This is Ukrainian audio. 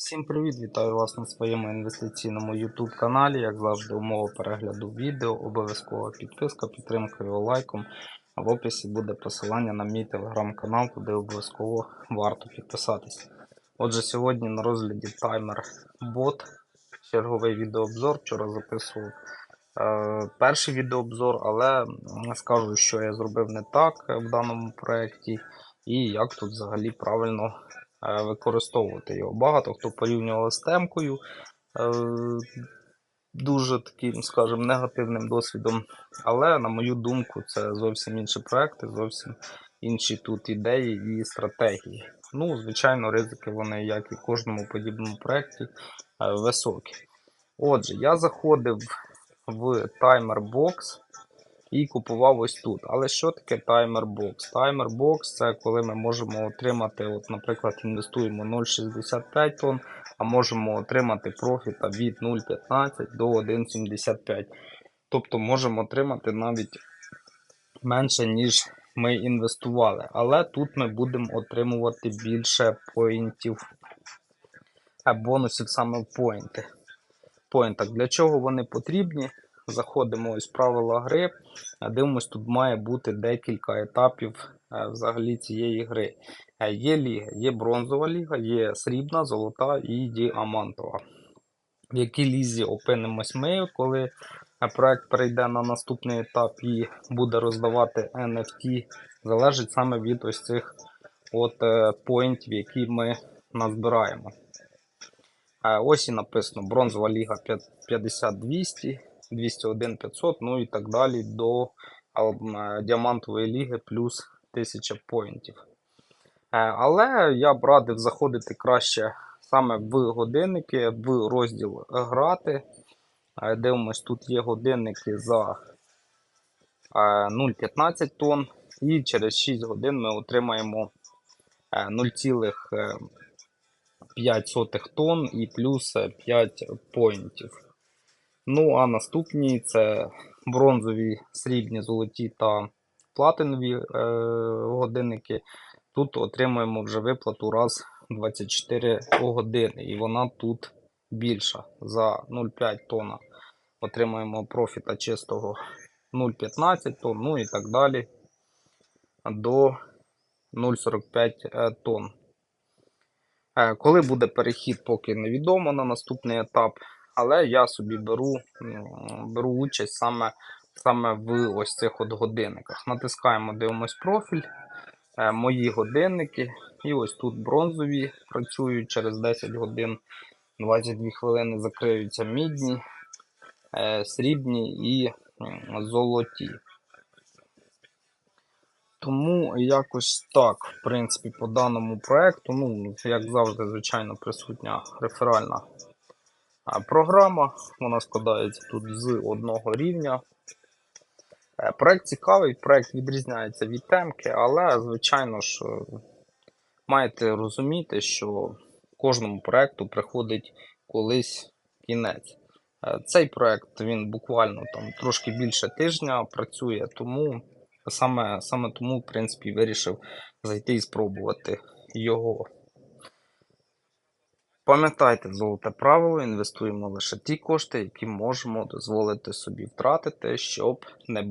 Всім привіт! Вітаю вас на своєму інвестиційному YouTube каналі. Як завжди, умова перегляду відео, обов'язкова підписка, підтримка його лайком. А в описі буде посилання на мій телеграм-канал, куди обов'язково варто підписатись. Отже, сьогодні на розгляді таймер бот. Черговий відеообзор. Вчора записував е, перший відеообзор, але скажу, що я зробив не так в даному проєкті і як тут взагалі правильно використовувати його. Багато хто порівнював з темкою. е, Дуже таким, скажімо, негативним досвідом. Але, на мою думку, це зовсім інші проекти, зовсім інші тут ідеї і стратегії. Ну, звичайно, ризики вони, як і в кожному подібному проєкті, е, високі. Отже, я заходив в таймер-бокс і купував ось тут. Але що таке таймер-бокс? Таймер-бокс це коли ми можемо отримати, от, наприклад, інвестуємо 0,65 тонн, а можемо отримати профіта від 0,15 до 1,75. Тобто можемо отримати навіть менше, ніж ми інвестували. Але тут ми будемо отримувати більше поінтів, а бонусів саме в поінти. Поінтах. Для чого вони потрібні? Заходимо в правила гри. Е, Дивимось, тут має бути декілька етапів е, взагалі цієї гри. Е, Є ліги, є бронзова ліга, є срібна, золота і діамантова. В якій лізі опинимось ми, коли проект перейде на наступний етап і буде роздавати NFT, залежить саме від ось цих от поінтів, які ми назбираємо. Ось і написано бронзова ліга 50-200, 201 500, ну і так далі до е, діамантової ліги плюс 1000 поінтів. Е, Але я б радив заходити краще саме в годинники, в розділ грати. Е, Дивимось, тут є годинники за е, 0,15 тонн, і через 6 годин ми отримаємо е, 0,5 тонн і плюс е, 5 поінтів. Ну, а наступні це бронзові, срібні, золоті та платинові е, годинники. Тут отримуємо вже виплату раз в 24 години, і вона тут більша. За 0,5 тонна отримуємо профіта чистого 0,15 тонн, ну і так далі до 0,45 е, тонн. Е, Коли буде перехід, поки невідомо на наступний етап, але я собі беру, беру участь саме, саме в ось цих от годинниках. Натискаємо, дивимось профіль, е, мої годинники, і ось тут бронзові працюють через 10 годин, 22 хвилини закриються мідні, е, срібні і золоті. Тому якось так, в принципі, по даному проекту, ну, як завжди, звичайно, присутня реферальна програма. Вона складається тут з одного рівня. Е, Проект цікавий, проект відрізняється від темки, але, звичайно ж, е, маєте розуміти, що кожному проекту приходить колись кінець. Е, Цей проект він буквально там трошки більше тижня працює, тому саме, саме тому, в принципі, вирішив зайти і спробувати його. Пам'ятайте золоте правило, інвестуємо лише ті кошти, які можемо дозволити собі втратити, щоб не